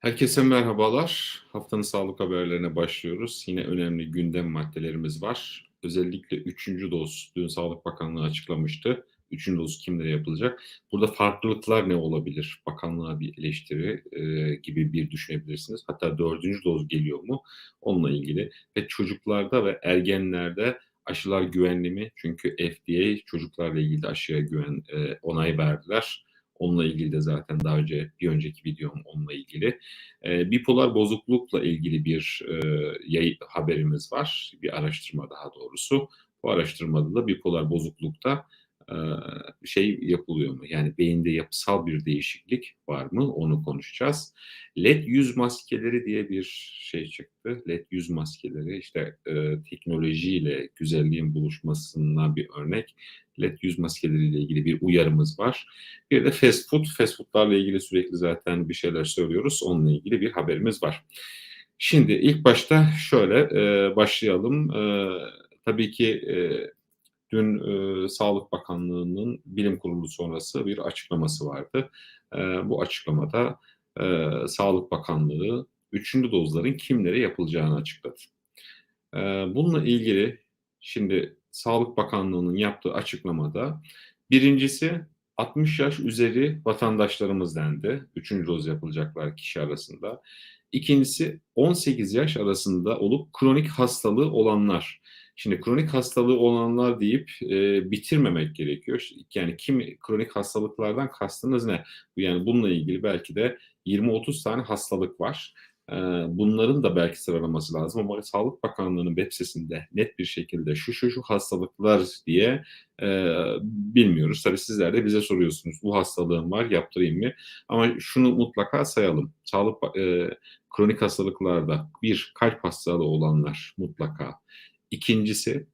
Herkese merhabalar. Haftanın sağlık haberlerine başlıyoruz. Yine önemli gündem maddelerimiz var. Özellikle 3. doz dün Sağlık Bakanlığı açıklamıştı. 3. doz kimlere yapılacak? Burada farklılıklar ne olabilir? Bakanlığa bir eleştiri e, gibi bir düşünebilirsiniz. Hatta 4. doz geliyor mu? Onunla ilgili. Ve çocuklarda ve ergenlerde aşılar güvenli mi? Çünkü FDA çocuklarla ilgili aşıya güven e, onay verdiler. Onunla ilgili de zaten daha önce bir önceki videom onunla ilgili. E, bipolar bozuklukla ilgili bir e, yayı, haberimiz var. Bir araştırma daha doğrusu. Bu araştırmada da bipolar bozuklukta şey yapılıyor mu? Yani beyinde yapısal bir değişiklik var mı? Onu konuşacağız. LED yüz maskeleri diye bir şey çıktı. LED yüz maskeleri işte e, teknolojiyle güzelliğin buluşmasına bir örnek. LED yüz maskeleriyle ilgili bir uyarımız var. Bir de fast food. Fast foodlarla ilgili sürekli zaten bir şeyler söylüyoruz. Onunla ilgili bir haberimiz var. Şimdi ilk başta şöyle e, başlayalım. E, tabii ki e, dün e, Sağlık Bakanlığı'nın bilim kurulu sonrası bir açıklaması vardı. E, bu açıklamada e, Sağlık Bakanlığı üçüncü dozların kimlere yapılacağını açıkladı. E, bununla ilgili şimdi Sağlık Bakanlığı'nın yaptığı açıklamada birincisi 60 yaş üzeri vatandaşlarımız dendi. Üçüncü doz yapılacaklar kişi arasında. İkincisi 18 yaş arasında olup kronik hastalığı olanlar. Şimdi kronik hastalığı olanlar deyip e, bitirmemek gerekiyor. Yani kim kronik hastalıklardan kastınız ne? Yani bununla ilgili belki de 20-30 tane hastalık var. Bunların da belki sıralaması lazım ama Sağlık Bakanlığı'nın web sitesinde net bir şekilde şu şu şu hastalıklar diye e, bilmiyoruz. Tabii sizler de bize soruyorsunuz bu hastalığım var yaptırayım mı? Ama şunu mutlaka sayalım. Sağlık e, kronik hastalıklarda bir kalp hastalığı olanlar mutlaka. İkincisi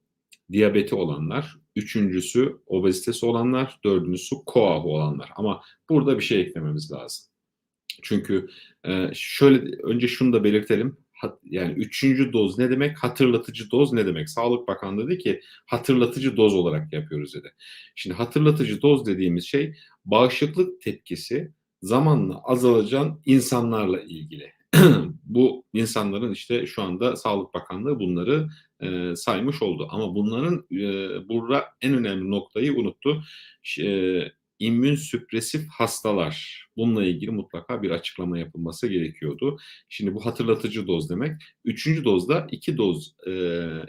diyabeti olanlar, üçüncüsü obezitesi olanlar, dördüncüsü koah olanlar. Ama burada bir şey eklememiz lazım. Çünkü e, şöyle önce şunu da belirtelim. Yani üçüncü doz ne demek? Hatırlatıcı doz ne demek? Sağlık Bakanlığı dedi ki hatırlatıcı doz olarak yapıyoruz dedi. Şimdi hatırlatıcı doz dediğimiz şey bağışıklık tepkisi zamanla azalacak insanlarla ilgili. Bu insanların işte şu anda Sağlık Bakanlığı bunları e, saymış oldu. Ama bunların e, burada en önemli noktayı unuttu. E, immün süpresif hastalar. Bununla ilgili mutlaka bir açıklama yapılması gerekiyordu. Şimdi bu hatırlatıcı doz demek. Üçüncü dozda iki doz, e,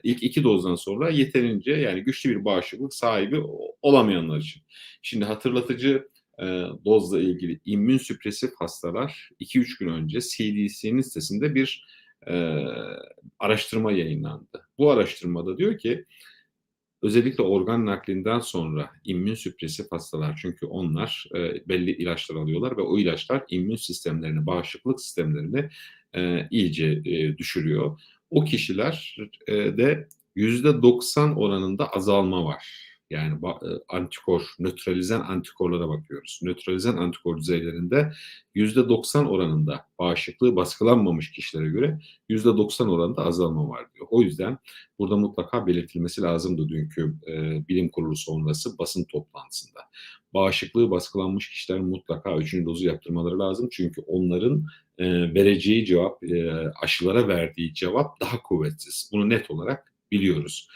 ilk iki dozdan sonra yeterince yani güçlü bir bağışıklık sahibi olamayanlar için. Şimdi hatırlatıcı e, dozla ilgili immün süpresif hastalar 2-3 gün önce CDC'nin sitesinde bir e, araştırma yayınlandı. Bu araştırmada diyor ki Özellikle organ naklinden sonra immün süpresif hastalar çünkü onlar e, belli ilaçlar alıyorlar ve o ilaçlar immün sistemlerini, bağışıklık sistemlerini e, iyice e, düşürüyor. O kişiler e, de %90 oranında azalma var. Yani e, antikor, nötralizen antikorlara bakıyoruz. Nötralizen antikor düzeylerinde %90 oranında bağışıklığı baskılanmamış kişilere göre %90 oranında azalma var diyor. O yüzden burada mutlaka belirtilmesi lazımdı dünkü e, bilim kurulu sonrası basın toplantısında. Bağışıklığı baskılanmış kişiler mutlaka üçüncü dozu yaptırmaları lazım. Çünkü onların e, vereceği cevap, e, aşılara verdiği cevap daha kuvvetsiz. Bunu net olarak biliyoruz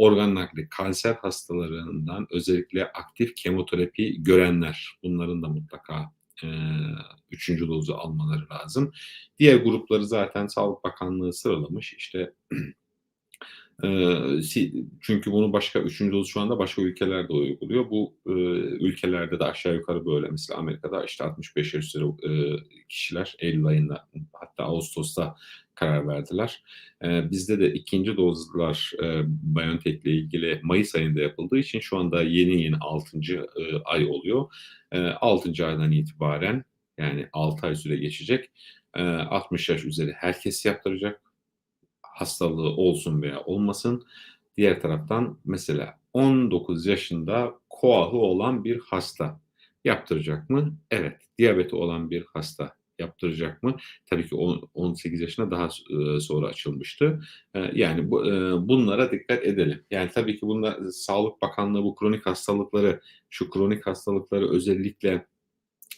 organ nakli kanser hastalarından özellikle aktif kemoterapi görenler bunların da mutlaka e, üçüncü dozu almaları lazım. Diğer grupları zaten Sağlık Bakanlığı sıralamış. İşte çünkü bunu başka üçüncü doz şu anda başka ülkelerde uyguluyor. Bu ülkelerde de aşağı yukarı böyle. Mesela Amerika'da işte 65 yaş üzeri kişiler Eylül ayında hatta Ağustos'ta karar verdiler. Bizde de ikinci dozlar BioNTech ile ilgili Mayıs ayında yapıldığı için şu anda yeni yeni 6. E, ay oluyor. E, 6. aydan itibaren yani 6 ay süre geçecek. E, 60 yaş üzeri herkes yaptıracak hastalığı olsun veya olmasın. Diğer taraftan mesela 19 yaşında koahı olan bir hasta yaptıracak mı? Evet. Diyabeti olan bir hasta yaptıracak mı? Tabii ki 18 yaşına daha sonra açılmıştı. Yani bunlara dikkat edelim. Yani tabii ki bunlar Sağlık Bakanlığı bu kronik hastalıkları, şu kronik hastalıkları özellikle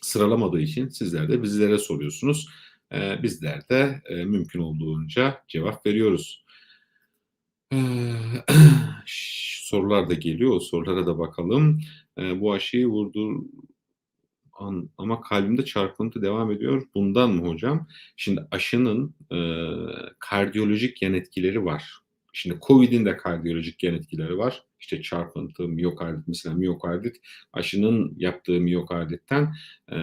sıralamadığı için sizler de bizlere soruyorsunuz. Eee, bizler de, eee, mümkün olduğunca cevap veriyoruz. Eee, ş sorular da geliyor, o sorulara da bakalım. Eee, bu aşıyı vurdur ama kalbimde çarpıntı devam ediyor. Bundan mı hocam? Şimdi aşının, eee, kardiyolojik yan etkileri var. Şimdi COVID'in de kardiyolojik yan etkileri var. İşte çarpıntı, miyokardit mesela miyokardit aşının yaptığı miyokarditten, eee,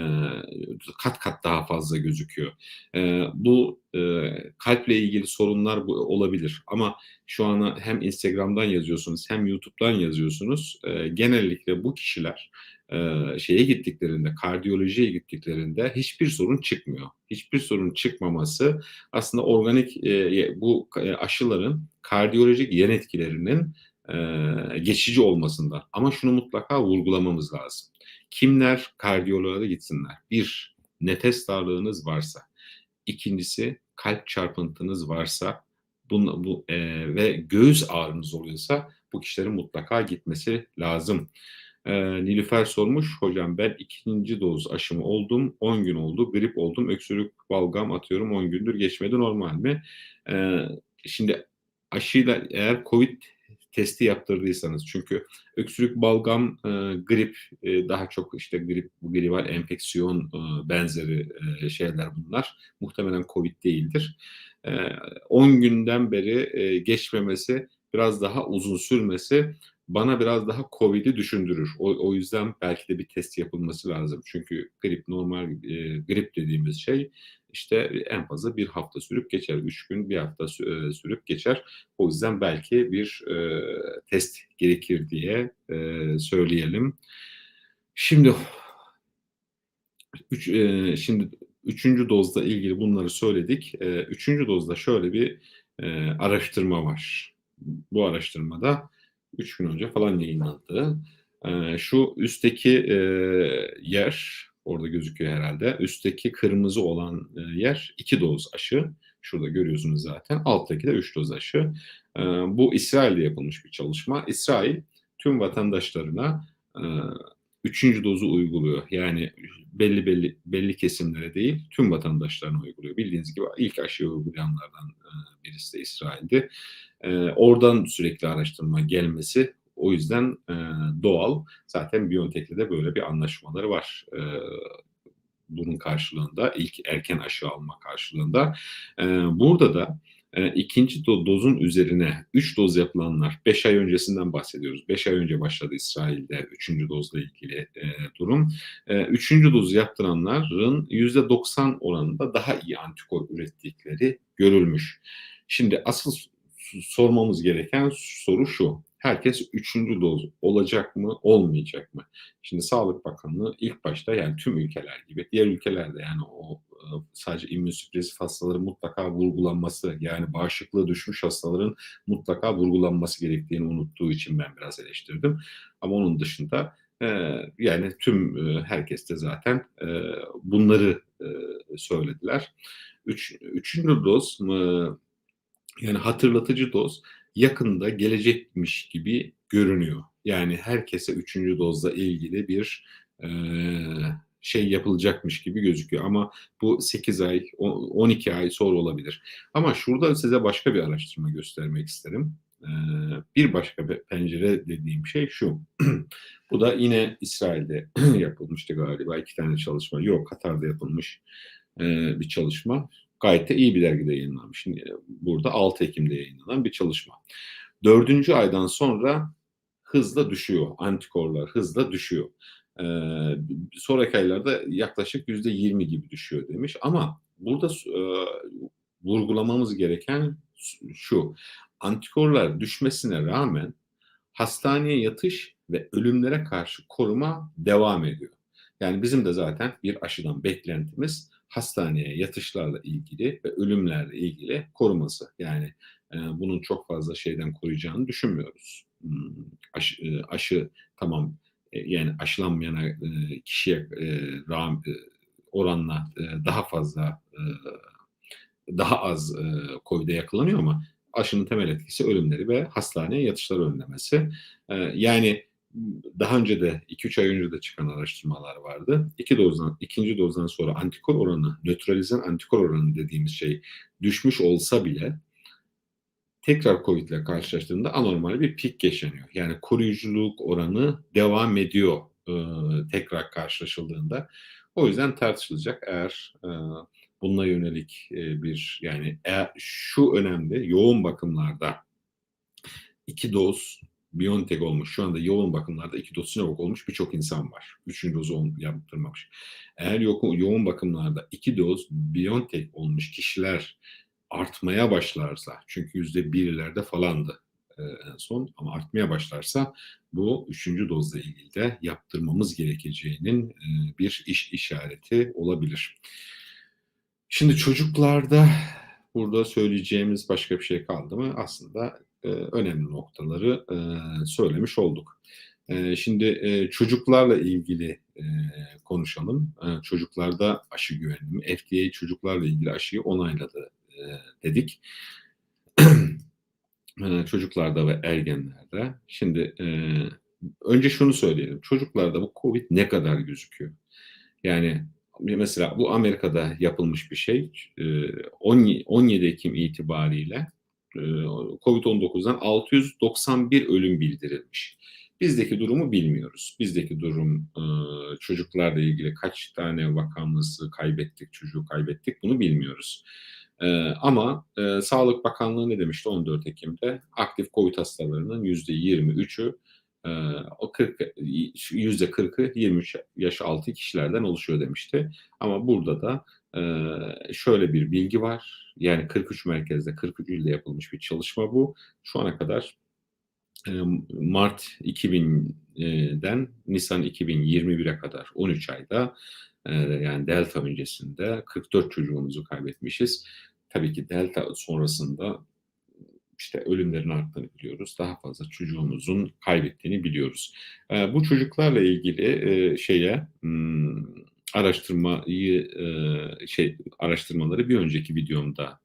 kat kat daha fazla gözüküyor. Eee, bu, eee, kalple ilgili sorunlar bu olabilir ama şu an hem Instagram'dan yazıyorsunuz hem YouTube'dan yazıyorsunuz. Eee, genellikle bu kişiler, eee, şeye gittiklerinde, kardiyolojiye gittiklerinde hiçbir sorun çıkmıyor. Hiçbir sorun çıkmaması aslında organik, eee, bu aşıların kardiyolojik yan etkilerinin, eee, geçici olmasından. Ama şunu mutlaka vurgulamamız lazım. Kimler kardiyoloğa da gitsinler? 1 nefes darlığınız varsa, 2'ncisi kalp çarpıntınız varsa, bun bu, eee, ve göğüs ağrınız oluyorsa bu kişilerin mutlaka gitmesi lazım. Eee, Nilüfer sormuş, "Hocam ben 2'nci doz aşımı oldum, 10 gün oldu, grip oldum, öksürük, balgam atıyorum 10 gündür geçmedi, normal mi?" Eee, şimdi aşıyla eğer COVID testi yaptırdıysanız çünkü öksürük, balgam, eee, grip, eee, daha çok işte grip, gribal enfeksiyon, ııı, benzeri, eee, şeyler bunlar. Muhtemelen COVID değildir. Eee, 10 günden beri, eee, geçmemesi, biraz daha uzun sürmesi bana biraz daha COVID'i düşündürür. O o yüzden belki de bir test yapılması lazım. Çünkü grip normal, eee, grip dediğimiz şey, işte, en fazla 1 hafta sürüp geçer. 3 gün, 1 hafta eee, sürüp geçer. O yüzden belki bir, eee, test gerekir diye, eee, söyleyelim. Şimdi üç eee, şimdi 3'üncü dozla ilgili bunları söyledik. Eee, 3'üncü dozda şöyle bir, eee, araştırma var. Bu araştırma da 3 gün önce falan yayınlandı. Eee, şu üstteki, eee, yer, orada gözüküyor herhâlde, üstteki kırmızı olan, eee, yer 2 doz aşı. Şurada görüyorsunuz zaten. Alttaki de 3 doz aşı. Eee, bu İsrail'de yapılmış bir çalışma. İsrail tüm vatandaşlarına, eee, 3'üncü dozu uyguluyor. Yani belli belli belli kesimlere değil, tüm vatandaşlarına uyguluyor. Bildiğiniz gibi ilk aşıyı uygulayanlardan, eee, birisi de İsrail'di. Eee, oradan sürekli araştırma gelmesi o yüzden, eee, doğal. Zaten BioNTech'le de böyle bir anlaşmaları var. Bunun karşılığında, ilk erken aşı alma karşılığında. Burada da, eee, 2'nci do dozun üzerine 3 doz yapılanlar, 5 ay öncesinden bahsediyoruz. 5 ay önce başladı İsrail'de 3'üncü dozla ilgili, eee, durum. Eee, 3'üncü dozu yaptıranların %90 oranında daha iyi antikor ürettikleri görülmüş. Şimdi asıl sormamız gereken soru şu: Herkes 3'üncü doz olacak mı, olmayacak mı? Şimdi Sağlık Bakanlığı ilk başta, yani tüm ülkeler gibi, diğer ülkeler de yani o, ııı, sadece immünsüpresif hastaların mutlaka vurgulanması, yani bağışıklığı düşmüş hastaların mutlaka vurgulanması gerektiğini unuttuğu için ben biraz eleştirdim. Ama onun dışında, eee, yani tüm, eee, herkes de zaten, bunları, söylediler. Üç 3'üncü doz, mı yani hatırlatıcı doz yakında gelecekmiş gibi görünüyor. Yani herkese 3'üncü dozla ilgili bir, eee, şey yapılacakmış gibi gözüküyor ama bu 8 ay, o 12 ay sonra olabilir. Ama şurada size başka bir araştırma göstermek isterim. Eee, bir başka pencere dediğim şey şu: Bu da yine İsrail'de yapılmıştı galiba 2 tane çalışma. Yok, Katar'da yapılmış, eee, bir çalışma. Gayet de iyi bir dergide yayınlanmış. Şimdi, eee, burada 6 Ekim'de yayınlanan bir çalışma. 4'üncü aydan sonra hızla düşüyor, antikorlar hızla düşüyor. Eee, sonraki aylarda yaklaşık %20 gibi düşüyor demiş ama burada eee, vurgulamamız gereken şu: Antikorlar düşmesine rağmen hastaneye yatış ve ölümlere karşı koruma devam ediyor. Yani bizim de zaten bir aşıdan beklentimiz hastaneye yatışlarla ilgili ve ölümlerle ilgili koruması. Yani, eee, bunun çok fazla şeyden koruyacağını düşünmüyoruz. Imm, aşı eee, aşı tamam, eee, yani aşılanmayana, eee, kişiye, oranla, daha fazla, daha az, eee, COVID'e yakalanıyor ama aşının temel etkisi ölümleri ve hastaneye yatışları önlemesi. Yani daha önce de 2-3 ay önce de çıkan araştırmalar vardı. İki dozdan, ikinci dozdan sonra antikor oranı, nötralizan antikor oranı dediğimiz şey düşmüş olsa bile tekrar COVID ile karşılaştığında anormal bir pik yaşanıyor. Yani koruyuculuk oranı devam ediyor e, tekrar karşılaşıldığında. O yüzden tartışılacak eğer e, bununla yönelik e, bir yani eğer şu önemli yoğun bakımlarda iki doz Biontech olmuş. Şu anda yoğun bakımlarda iki doz Sinovac olmuş birçok insan var. Üçüncü dozu yaptırmamış. Eğer yo- yoğun bakımlarda iki doz Biontech olmuş kişiler artmaya başlarsa, çünkü yüzde birlerde falandı e, en son ama artmaya başlarsa bu üçüncü dozla ilgili de yaptırmamız gerekeceğinin e, bir iş işareti olabilir. Şimdi çocuklarda burada söyleyeceğimiz başka bir şey kaldı mı? Aslında e, önemli noktaları e, söylemiş olduk. E, şimdi çocuklarla ilgili konuşalım. Çocuklarda aşı güvenimi, FDA çocuklarla ilgili aşıyı onayladı dedik. çocuklarda ve ergenlerde. Şimdi önce şunu söyleyelim. Çocuklarda bu COVID ne kadar gözüküyor? Yani mesela bu Amerika'da yapılmış bir şey. 17 Ekim itibariyle COVID-19'dan 691 ölüm bildirilmiş. Bizdeki durumu bilmiyoruz. Bizdeki durum çocuklarla ilgili kaç tane vakamızı kaybettik, çocuğu kaybettik bunu bilmiyoruz. Ama Sağlık Bakanlığı ne demişti 14 Ekim'de? Aktif COVID hastalarının %23'ü o 40 yüzde 40'ı 23 yaş altı kişilerden oluşuyor demişti. Ama burada da şöyle bir bilgi var. Yani 43 merkezde 43 ilde yapılmış bir çalışma bu. Şu ana kadar Mart 2000'den Nisan 2021'e kadar 13 ayda yani Delta öncesinde 44 çocuğumuzu kaybetmişiz. Tabii ki Delta sonrasında işte ölümlerin arttığını biliyoruz. Daha fazla çocuğumuzun kaybettiğini biliyoruz. Bu çocuklarla ilgili şeye araştırmayı şey araştırmaları bir önceki videomda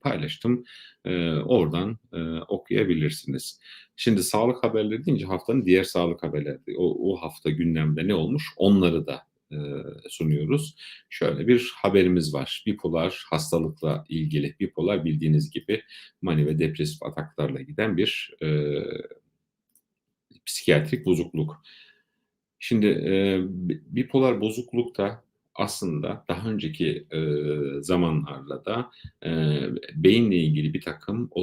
paylaştım. Oradan okuyabilirsiniz. Şimdi sağlık haberleri deyince haftanın diğer sağlık haberleri. O, o hafta gündemde ne olmuş? Onları da sunuyoruz. Şöyle bir haberimiz var. Bipolar hastalıkla ilgili. Bipolar bildiğiniz gibi mani ve depresif ataklarla giden bir e, psikiyatrik bozukluk. Şimdi e, bipolar bozuklukta aslında daha önceki e, zamanlarda da e, beyinle ilgili bir takım e,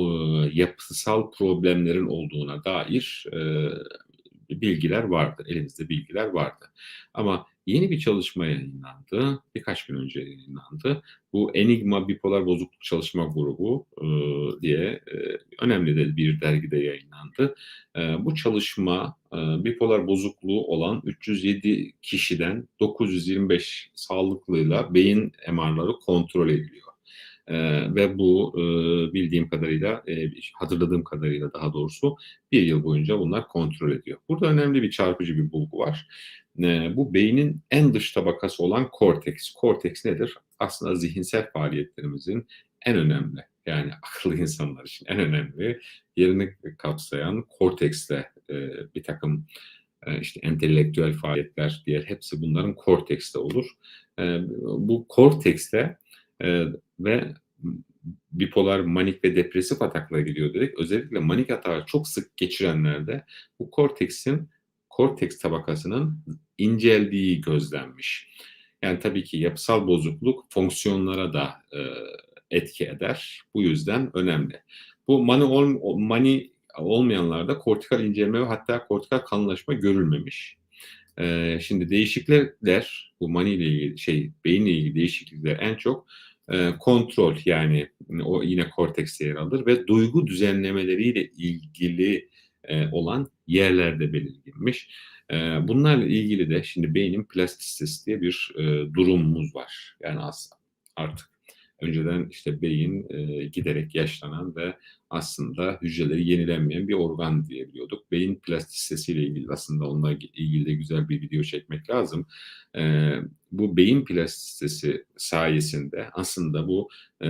yapısal problemlerin olduğuna dair e, bilgiler vardı. Elimizde bilgiler vardı. Ama yeni bir çalışma yayınlandı. Birkaç gün önce yayınlandı. Bu Enigma Bipolar Bozukluk Çalışma Grubu e, diye e, önemli de bir dergide yayınlandı. E, bu çalışma e, bipolar bozukluğu olan 307 kişiden 925 sağlıklıyla beyin MR'ları kontrol ediliyor. E, ve bu e, bildiğim kadarıyla, e, hatırladığım kadarıyla daha doğrusu bir yıl boyunca bunlar kontrol ediyor. Burada önemli bir çarpıcı bir bulgu var. E, bu beynin en dış tabakası olan korteks. Korteks nedir? Aslında zihinsel faaliyetlerimizin en önemli yani akıllı insanlar için en önemli yerini kapsayan kortekste e, bir takım e, işte entelektüel faaliyetler diğer hepsi bunların kortekste olur. E, bu kortekste e, ve bipolar, manik ve depresif atakla gidiyor dedik. Özellikle manik atağı çok sık geçirenlerde bu korteksin korteks tabakasının inceldiği gözlenmiş. Yani tabii ki yapısal bozukluk fonksiyonlara da e, etki eder. Bu yüzden önemli. Bu mani, ol, mani olmayanlarda kortikal incelme ve hatta kortikal kanlaşma görülmemiş. Ee, şimdi değişiklikler, bu mani ile ilgili şey, beyinle ilgili değişiklikler en çok e, kontrol yani o yine kortekste yer alır ve duygu düzenlemeleriyle ilgili e, olan yerlerde belirginmiş. E, bunlarla ilgili de şimdi beynin plastisitesi diye bir e, durumumuz var. Yani aslında artık önceden işte beyin e, giderek yaşlanan ve aslında hücreleri yenilenmeyen bir organ diyebiliyorduk. Beyin plastisitesiyle ilgili aslında onunla ilgili de güzel bir video çekmek lazım. E, bu beyin plastisitesi sayesinde aslında bu e,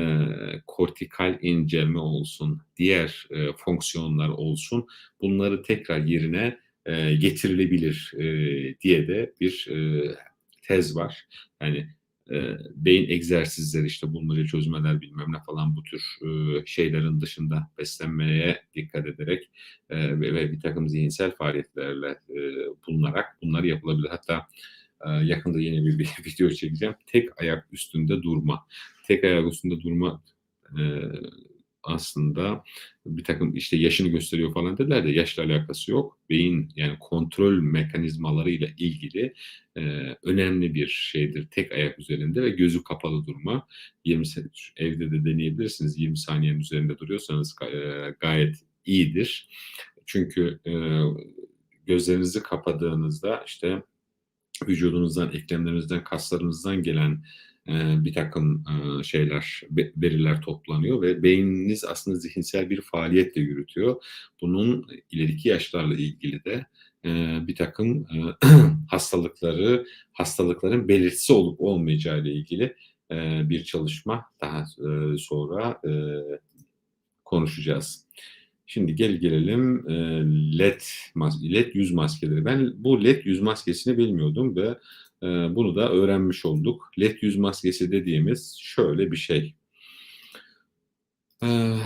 kortikal incelme olsun, diğer e, fonksiyonlar olsun bunları tekrar yerine eee, getirilebilir, eee, diye de bir, eee, tez var. Yani, eee, beyin egzersizleri, işte, bulmaca çözmeler, bilmem ne falan bu tür, ııı, şeylerin dışında beslenmeye dikkat ederek, eee, ve ve birtakım zihinsel faaliyetlerle, eee, bulunarak bunlar yapılabilir. Hatta, yakında yeni bir bir video çekeceğim. Tek ayak üstünde durma. Tek ayak üstünde durma, aslında birtakım, işte, yaşını gösteriyor falan dediler de yaşla alakası yok. Beyin, yani, kontrol mekanizmalarıyla ilgili, eee, önemli bir şeydir tek ayak üzerinde ve gözü kapalı durma. 20 se evde de deneyebilirsiniz. 20 saniyenin üzerinde duruyorsanız eee, gayet iyidir. Çünkü, eee, gözlerinizi kapadığınızda, işte, vücudunuzdan, eklemlerinizden, kaslarınızdan gelen, eee, birtakım, eee, şeyler, ve veriler toplanıyor ve beyniniz aslında zihinsel bir faaliyet de yürütüyor. Bunun ileriki yaşlarla ilgili de, eee, birtakım, eee, hastalıkları, hastalıkların belirtisi olup olmayacağıyla ilgili, eee, bir çalışma daha, sonra, konuşacağız. Şimdi gel gelelim, led led yüz maskeleri. Ben bu led yüz maskesini bilmiyordum ve, eee, bunu da öğrenmiş olduk. Led yüz maskesi dediğimiz şöyle bir şey. Eee,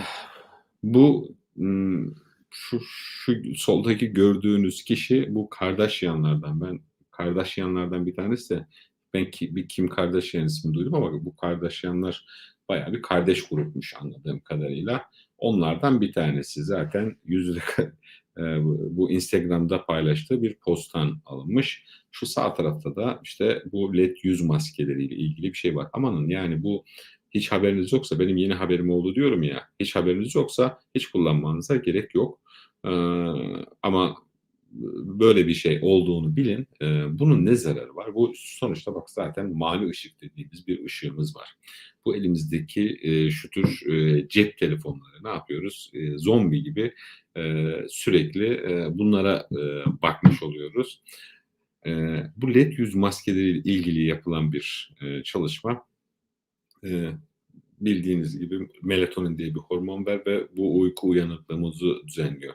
bu, ımm, şu şu soldaki gördüğünüz kişi bu Kardashian'lardan. Ben Kardashian'lardan bir tanesi de ben ki bir Kim Kardashian ismini duydum ama bu Kardashian'lar bayağı bir kardeş grupmuş anladığım kadarıyla. Onlardan bir tanesi. Zaten yüzü de eee, bu bu Instagram'da paylaştığı bir post'tan alınmış. Şu sağ tarafta da, işte, bu led yüz maskeleriyle ilgili bir şey var. Amanın, yani, bu hiç haberiniz yoksa benim yeni haberim oldu diyorum ya, hiç haberiniz yoksa hiç kullanmanıza gerek yok. Eee, ama böyle bir şey olduğunu bilin. Eee, bunun ne zararı var? Bu sonuçta bak zaten mavi ışık dediğimiz bir ışığımız var. Bu elimizdeki, eee, şu tür, eee, cep telefonları ne yapıyoruz? Eee, zombi gibi, eee, sürekli, eee, bunlara, eee, bakmış oluyoruz. Eee, bu led yüz maskeleriyle ilgili yapılan bir, eee, çalışma, eee, bildiğiniz gibi melatonin diye bir hormon var ve bu uyku uyanıklığımızı düzenliyor.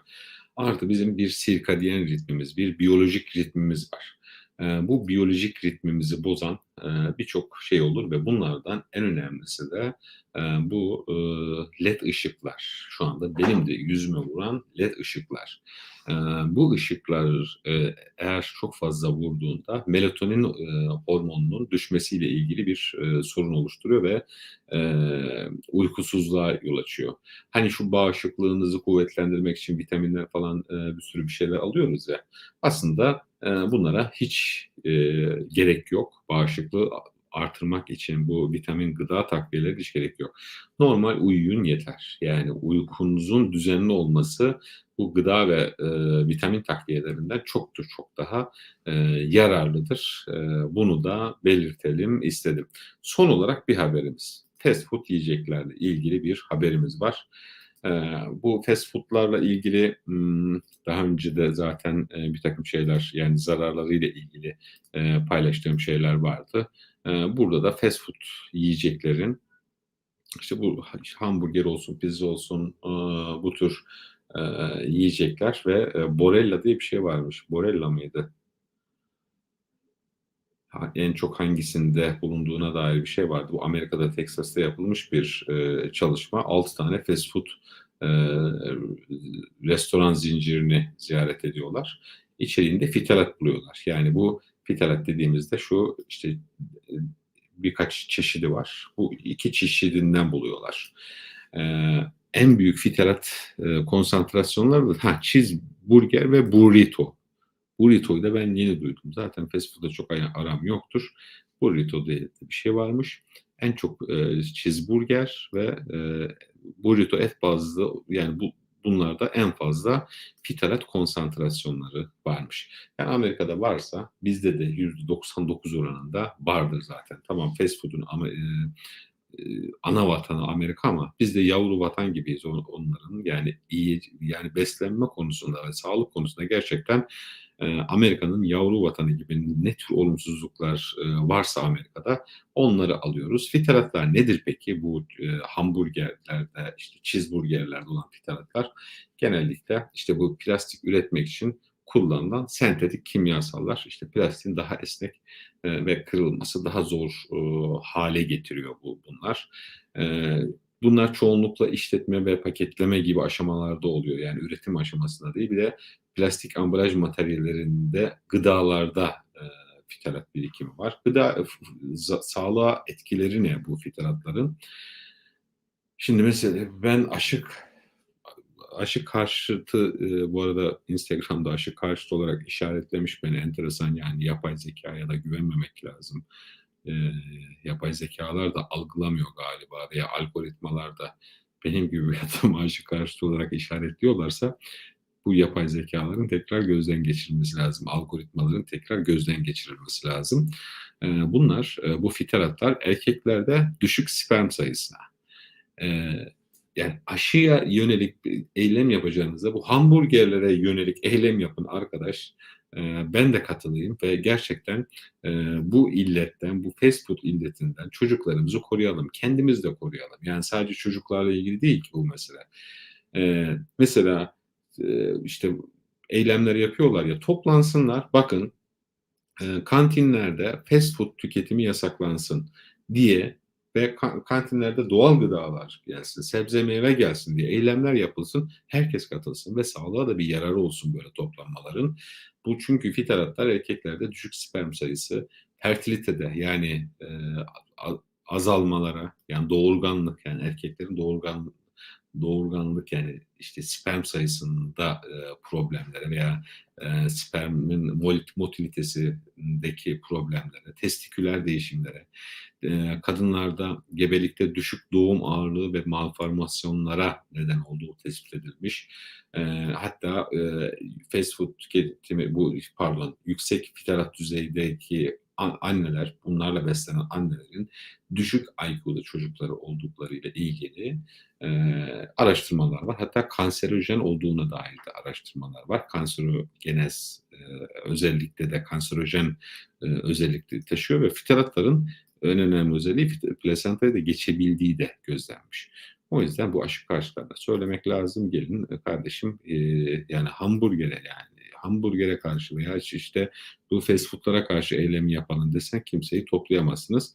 Artı bizim bir sirkadiyen ritmimiz, bir biyolojik ritmimiz var. Eee, bu biyolojik ritmimizi bozan, eee, birçok şey olur ve bunlardan en önemlisi de, eee, bu, ııı, led ışıklar. Şu anda benim de yüzüme vuran led ışıklar. Bu ışıklar, eğer çok fazla vurduğunda melatonin, hormonunun düşmesiyle ilgili bir, sorun oluşturuyor ve, uykusuzluğa yol açıyor. Hani şu bağışıklığınızı kuvvetlendirmek için vitaminler falan, bir sürü bir şeyler alıyoruz ya, aslında, bunlara hiç, eee, gerek yok. Bağışıklığı artırmak için bu vitamin, gıda takviyelerine hiç gerek yok. Normal uyuyun yeter. Yani uykunuzun düzenli olması bu gıda ve, eee, vitamin takviyelerinden çok da çok daha, eee, yararlıdır. Eee, bunu da belirtelim istedim. Son olarak bir haberimiz. Fast food yiyeceklerle ilgili bir haberimiz var. Eee, bu fast food'larla ilgili, ımm, daha önce de zaten, eee, birtakım şeyler, yani, zararlarıyla ilgili, eee, paylaştığım şeyler vardı. Eee, burada da fast food yiyeceklerin, işte, bu ha hamburger olsun, pizza olsun, ııı, bu tür, yiyecekler ve, Borella diye bir şey varmış. Borella mıydı? En çok hangisinde bulunduğuna dair bir şey vardı. Bu Amerika'da, Teksas'ta yapılmış bir, eee, çalışma. 6 tane fast food, eee, restoran zincirini ziyaret ediyorlar. İçeriğinde fitalat buluyorlar. Yani bu fitalat dediğimizde şu, işte, eee, birkaç çeşidi var. Bu 2 çeşidinden buluyorlar. Eee, en büyük fitalat, eee, konsantrasyonları da ha, cheeseburger ve burrito. Burrito'yu da ben yeni duydum. Zaten fast food'la çok aram yoktur. Burrito diye bir şey varmış. En çok, eee, cheeseburger ve, eee, burrito et bazlı, yani, bu bunlarda en fazla fitalat konsantrasyonları varmış. Yani, Amerika'da varsa bizde de %99 oranında vardır zaten. Tamam, fast food'un ama, eee, eee, ana vatanı Amerika ama biz de yavru vatan gibiyiz on onların. Yani, iyi, yani, beslenme konusunda ve sağlık konusunda gerçekten, Amerika'nın yavru vatanı gibi. Ne tür olumsuzluklar, eee, varsa Amerika'da onları alıyoruz. Fitalatlar nedir peki? Bu, eee, hamburgerlerde, işte, cheeseburger'lerde olan fitalatlar genellikle, işte, bu plastik üretmek için kullanılan sentetik kimyasallar işte plastiğin daha esnek e, ve kırılması daha zor e, hale getiriyor bu bunlar. E, bunlar çoğunlukla işletme ve paketleme gibi aşamalarda oluyor. Yani üretim aşamasında değil. Bir de plastik ambalaj materyallerinde, gıdalarda e, fitalat birikimi var. Gıda sağlığa etkileri ne bu fitalatların? Şimdi mesela ben aşık aşı karşıtı e, bu arada Instagram'da aşı karşıtı olarak işaretlemiş beni enteresan yani yapay zekaya da güvenmemek lazım. E, yapay zekalar da algılamıyor galiba veya algoritmalar da benim gibi bir adamı aşı karşıtı olarak işaretliyorlarsa bu yapay zekaların tekrar gözden geçirilmesi lazım. Algoritmaların tekrar gözden geçirilmesi lazım. E, bunlar, e, bu fitaratlar erkeklerde düşük sperm sayısına, e, yani aşıya yönelik bir eylem yapacağınızda bu hamburgerlere yönelik eylem yapın arkadaş. Ee, ben de katılayım ve gerçekten e, bu illetten, bu fast food illetinden çocuklarımızı koruyalım. Kendimiz de koruyalım. Yani sadece çocuklarla ilgili değil ki bu mesele. Ee, mesela e, işte eylemler yapıyorlar ya toplansınlar bakın e, kantinlerde fast food tüketimi yasaklansın diye ve kantinlerde doğal gıdalar gelsin, sebze meyve gelsin diye eylemler yapılsın, herkes katılsın ve sağlığa da bir yararı olsun böyle toplanmaların. Bu çünkü fitaratlar erkeklerde düşük sperm sayısı, fertilitede yani e, azalmalara yani doğurganlık yani erkeklerin doğurgan doğurganlık yani işte sperm sayısında e, problemlere veya e, spermin motilitesindeki problemlere, testiküler değişimlere, e, kadınlarda gebelikte düşük doğum ağırlığı ve malformasyonlara neden olduğu tespit edilmiş. E, hatta e, fast food tüketimi bu pardon yüksek fitarat düzeydeki anneler, bunlarla beslenen annelerin düşük IQ'da çocukları olduklarıyla ilgili e, araştırmalar var. Hatta kanserojen olduğuna dair de araştırmalar var. Kanserogenez e, özellikle de kanserojen e, özellikle taşıyor ve fitaratların en önemli özelliği plasentaya da geçebildiği de gözlenmiş. O yüzden bu aşı karşılarında söylemek lazım. Gelin kardeşim e, yani hamburgere yani hamburgere karşı veya işte bu fast foodlara karşı eylemi yapalım desen kimseyi toplayamazsınız.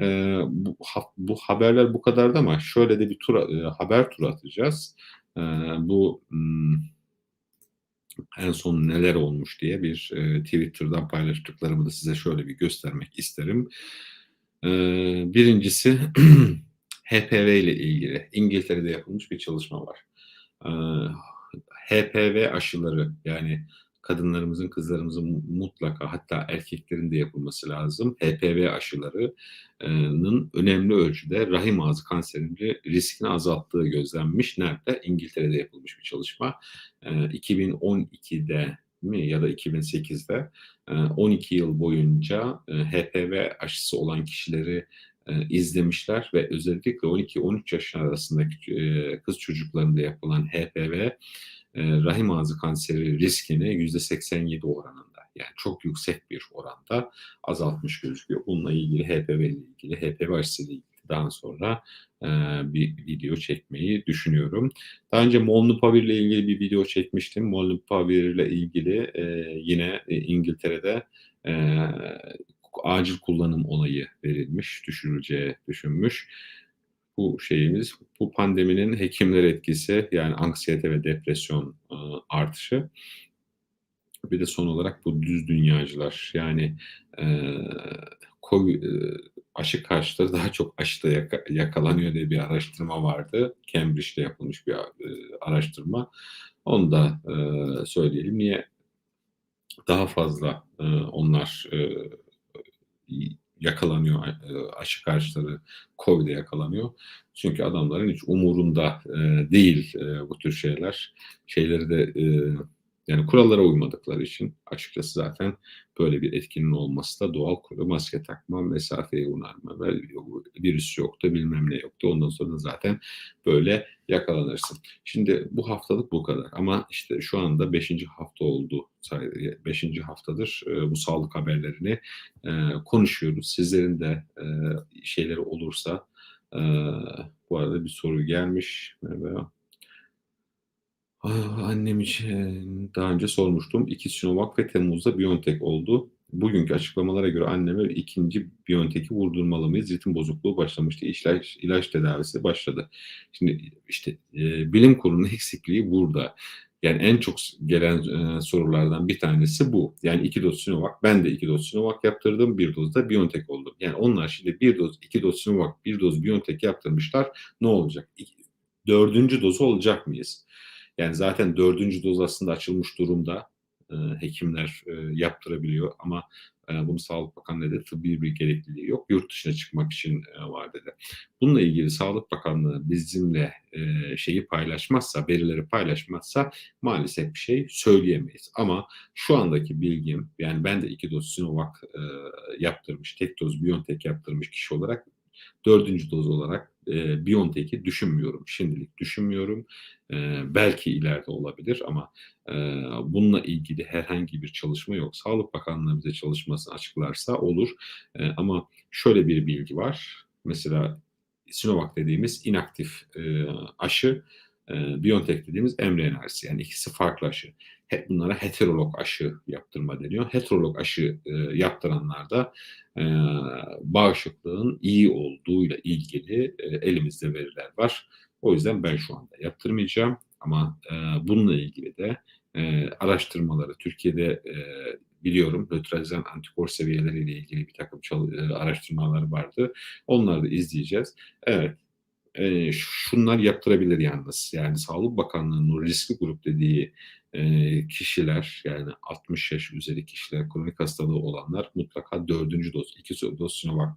E, bu, ha, bu haberler bu kadardı ama şöyle de bir tur, e, haber turu atacağız. E, bu en son neler olmuş diye bir e, Twitter'dan paylaştıklarımı da size şöyle bir göstermek isterim. E, birincisi HPV ile ilgili İngiltere'de yapılmış bir çalışma var. E, HPV aşıları yani kadınlarımızın, kızlarımızın mutlaka hatta erkeklerin de yapılması lazım. HPV aşılarının önemli ölçüde rahim ağzı kanserinin riskini azalttığı gözlenmiş. Nerede? İngiltere'de yapılmış bir çalışma. 2012'de mi ya da 2008'de 12 yıl boyunca HPV aşısı olan kişileri izlemişler ve özellikle 12-13 yaş arasındaki kız çocuklarında yapılan HPV rahim ağzı kanseri riskini %87 oranında yani çok yüksek bir oranda azaltmış gözüküyor. Bununla ilgili HPV ile ilgili, HPV aşısı ile ilgili daha sonra e, bir video çekmeyi düşünüyorum. Daha önce Molnupiravir ile ilgili bir video çekmiştim. Molnupiravir ile ilgili e, yine e, İngiltere'de e, acil kullanım olayı verilmiş, düşürüleceği düşünmüş bu şeyimiz, bu pandeminin hekimler etkisi yani anksiyete ve depresyon e, artışı. Bir de son olarak bu düz dünyacılar yani e, COVID, e, aşı karşıtları daha çok aşıda yaka, yakalanıyor diye bir araştırma vardı. Cambridge'de yapılmış bir e, araştırma. Onu da e, söyleyelim. Niye daha fazla e, onlar e, yakalanıyor e, aşı karşıları COVID'e yakalanıyor. Çünkü adamların hiç umurunda e, değil e, bu tür şeyler. Şeyleri de yani kurallara uymadıkları için açıkçası zaten böyle bir etkinin olması da doğal kuru maske takma, mesafeye unarma ve virüs yoktu bilmem ne yoktu. Ondan sonra zaten böyle yakalanırsın. Şimdi bu haftalık bu kadar ama işte şu anda 5. hafta oldu. 5. haftadır e, bu sağlık haberlerini e, konuşuyoruz. Sizlerin de e, şeyleri olursa bu arada bir soru gelmiş. Merhaba. Ah, annem için daha önce sormuştum. 2 Sinovac ve Temmuz'da BioNTech oldu. Bugünkü açıklamalara göre anneme 2'nci BioNTech'i vurdurmalı mıyız? Ritim bozukluğu başlamıştı. İlaç, ilaç tedavisi başladı. Şimdi işte e, bilim kurulunun eksikliği burada. Yani en çok gelen e, sorulardan bir tanesi bu. Yani iki doz Sinovac, ben de iki doz Sinovac yaptırdım, bir doz da BioNTech oldu. Yani onlar şimdi bir doz, iki doz Sinovac, bir doz BioNTech yaptırmışlar. Ne olacak? İki, dördüncü dozu olacak mıyız? Yani zaten dördüncü doz aslında açılmış durumda. E, hekimler e, yaptırabiliyor ama e, bunu Sağlık Bakanlığı tıbbi bir gerekliliği yok. Yurt dışına çıkmak için e, var dedi. Bununla ilgili Sağlık Bakanlığı bizimle e, şeyi paylaşmazsa, verileri paylaşmazsa maalesef bir şey söyleyemeyiz. Ama şu andaki bilgim, yani ben de iki doz Sinovac e, yaptırmış, tek doz BioNTech yaptırmış kişi olarak dördüncü doz olarak e, BioNTech'i düşünmüyorum. Şimdilik düşünmüyorum. E, belki ileride olabilir ama e, bununla ilgili herhangi bir çalışma yok. Sağlık Bakanlığı bize çalışmasını açıklarsa olur. E, ama şöyle bir bilgi var. Mesela Sinovac dediğimiz inaktif e, aşı, e, BioNTech dediğimiz mRNA'sı yani ikisi farklı aşı. Hep bunlara heterolog aşı yaptırma deniyor. Heterolog aşı e, yaptıranlarda e, bağışıklığın iyi olduğuyla ilgili e, elimizde veriler var. O yüzden ben şu anda yaptırmayacağım ama e, bununla ilgili de e, araştırmaları Türkiye'de e, biliyorum nötralizan antikor seviyeleriyle ilgili bir takım e, araştırmalar vardı. Onları da izleyeceğiz. Evet, e, şunlar yaptırabilir yalnız. Yani Sağlık Bakanlığı'nın riskli grup dediği e, kişiler yani 60 yaş üzeri kişiler, kronik hastalığı olanlar mutlaka dördüncü doz, iki doz Sinovac,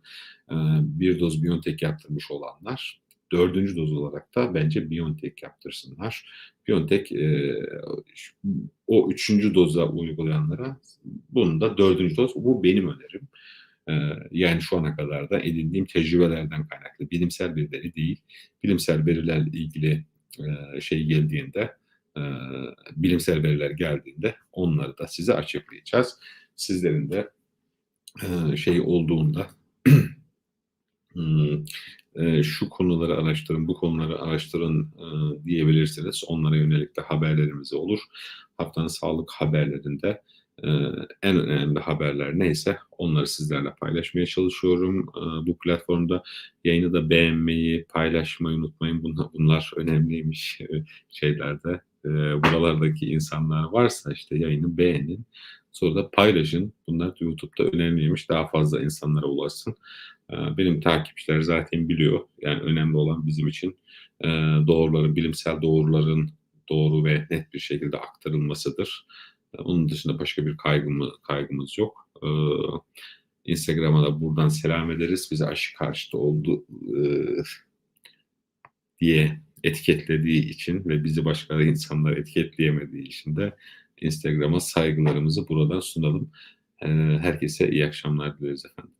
e, bir doz BioNTech yaptırmış olanlar dördüncü doz olarak da bence BioNTech yaptırsınlar. BioNTech e, o üçüncü doza uygulayanlara bunun da dördüncü doz. Bu benim önerim. Yani şu ana kadar da edindiğim tecrübelerden kaynaklı. Bilimsel bir değil. Bilimsel verilerle ilgili şey geldiğinde bilimsel veriler geldiğinde onları da size açıklayacağız. Sizlerin de şey olduğunda hmm, şu konuları araştırın, bu konuları araştırın diyebilirsiniz. Onlara yönelik de haberlerimiz olur. Haftanın sağlık haberlerinde en önemli haberler neyse onları sizlerle paylaşmaya çalışıyorum. Bu platformda yayını da beğenmeyi, paylaşmayı unutmayın. Bunlar, bunlar önemliymiş şeylerde. Buralardaki insanlar varsa işte yayını beğenin. Sonra da paylaşın. Bunlar YouTube'da önemliymiş. Daha fazla insanlara ulaşsın. Benim takipçiler zaten biliyor. Yani önemli olan bizim için doğruların, bilimsel doğruların doğru ve net bir şekilde aktarılmasıdır. Onun dışında başka bir kaygımız, kaygımız yok. Instagram'a da buradan selam ederiz. Bize aşı karşıtı oldu diye etiketlediği için ve bizi başka insanlar etiketleyemediği için de Instagram'a saygılarımızı buradan sunalım. Herkese iyi akşamlar dileriz efendim.